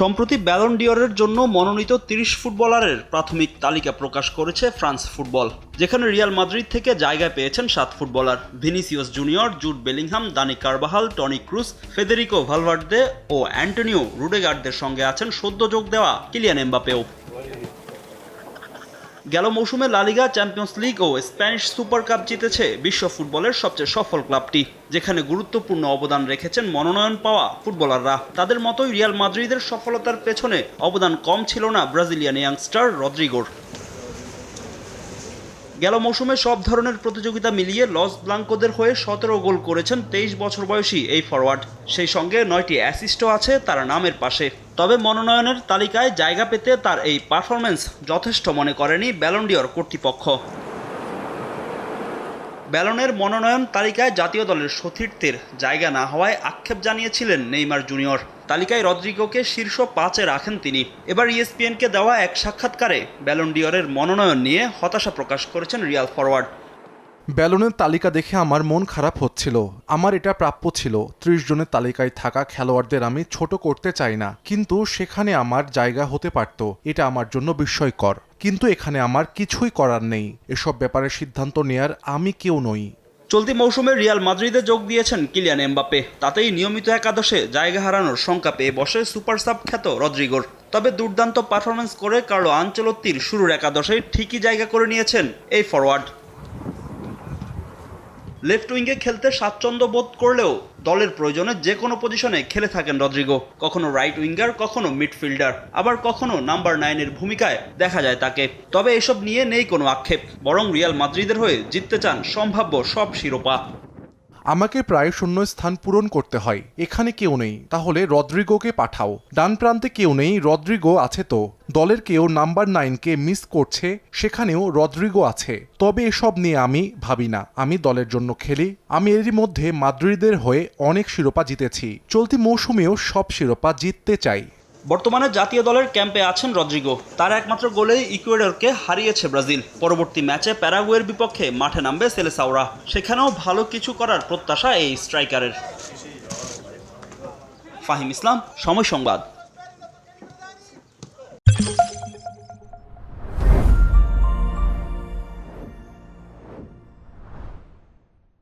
সম্প্রতি ব্যালন ডিওরের জন্য মনোনীত তিরিশ ফুটবলারের প্রাথমিক তালিকা প্রকাশ করেছে ফ্রান্স ফুটবল, যেখানে রিয়াল মাদ্রিদ থেকে জায়গা পেয়েছেন সাত footballer. Vinicius Junior Jude Bellingham Dani Carvajal Toni Kroos Federico Valverde ও অ্যান্টনিও রুডেগার্ডদের সঙ্গে আছেন সদ্য যোগ দেওয়া কিলিয়ান এমবাপেও গেল মৌসুমে লালিগা চ্যাম্পিয়ন্স লিগ ও স্প্যানিশ সুপার কাপ জিতেছে বিশ্ব ফুটবলের সবচেয়ে সফল ক্লাবটি, যেখানে গুরুত্বপূর্ণ অবদান রেখেছেন মনোনয়ন পাওয়া ফুটবলাররা। তাদের মতোই রিয়াল মাদ্রিদের সফলতার পেছনে অবদান কম ছিল না ব্রাজিলিয়ান ইয়াংস্টার রদ্রিগোর। গেল মৌসুমে সব ধরনের প্রতিযোগিতা মিলিয়ে লস ব্লাঙ্কোদের হয়ে সতেরো গোল করেছেন তেইশ বছর বয়সী এই ফরওয়ার্ড। সেই সঙ্গে নয়টি অ্যাসিস্টও আছে তার নামের পাশে। তবে মনোনয়নের তালিকায় জায়গা পেতে তার এই পারফরমেন্স যথেষ্ট মনে করেনি ব্যালন্ডিয়র কর্তৃপক্ষ। ব্যালনের মনোনয়ন তালিকায় জাতীয় দলের সতীর্থের জায়গা না হওয়ায় আক্ষেপ জানিয়েছিলেন নেইমার জুনিয়র। তালিকায় রদ্রিগোকে শীর্ষ পাঁচে রাখেন তিনি। এবার ইএসপিএনকে দেওয়া এক সাক্ষাৎকারে ব্যালন ব্যালন্ডিয়রের মনোনয়ন নিয়ে হতাশা প্রকাশ করেছেন রিয়াল ফরওয়ার্ড ব্যালনের তালিকা দেখে আমার মন খারাপ হচ্ছিল। আমার এটা প্রাপ্য ছিল। ত্রিশ জনের তালিকায় থাকা খেলোয়াড়দের আমি ছোট করতে চাই না, কিন্তু সেখানে আমার জায়গা হতে পারত। এটা আমার জন্য বিস্ময়কর। কিন্তু এখানে আমার কিছুই করার নেই। এসব ব্যাপারে সিদ্ধান্ত নেয়ার আমি কেউ নই। চলতি মৌসুমে রিয়াল মাদ্রিদে যোগ দিয়েছেন কিলিয়ান এমবাপে তাতেই নিয়মিত একাদশে জায়গা হারানোর শঙ্কা পেয়ে বসে সুপার সাব খ্যাত রদ্রিগোর। তবে দুর্দান্ত পারফরমেন্স করে কার্লো আঞ্চলত্তির শুরুর একাদশে ঠিকই জায়গা করে নিয়েছেন এই ফরওয়ার্ড লেফট উইঙ্গে খেলতে স্বাচ্ছন্দ্য বোধ করলেও দলের প্রয়োজনে যে কোনো পজিশনে খেলে থাকেন রদ্রিগো। কখনো রাইট উইঙ্গার কখনো মিডফিল্ডার আবার কখনো নাম্বার নাইনের ভূমিকায় দেখা যায় তাকে। তবে এসব নিয়ে নেই কোনো আক্ষেপ। বরং রিয়াল মাদ্রিদের হয়ে জিততে চান সম্ভাব্য সব শিরোপা। আমাকে প্রায় শূন্য স্থান পূরণ করতে হয়। এখানে কেউ নেই। তাহলে রদ্রিগোকে পাঠাও। ডান প্রান্তে কেউ নেই, রদ্রিগো আছে তো। দলের কেউ নাম্বার নাইনকে মিস করছে, সেখানেও রদ্রিগো আছে। তবে এসব নিয়ে আমি ভাবি না। আমি দলের জন্য খেলি। আমি এরই মধ্যে মাদ্রিদের হয়ে অনেক শিরোপা জিতেছি। চলতি মৌসুমেও সব শিরোপা জিততে চাই। বর্তমানে জাতীয় দলের ক্যাম্পে আছেন রদ্রিগো। তার একমাত্র গোলেই ইকুয়েডরকে হারিয়েছে ব্রাজিল। পরবর্তী ম্যাচে প্যারাগুয়ের বিপক্ষে মাঠে নামবে সেলেসাওরা। সেখানেও ভালো কিছু করার প্রত্যাশা এই স্ট্রাইকারের। ফাহিম ইসলাম, সময় সংবাদ।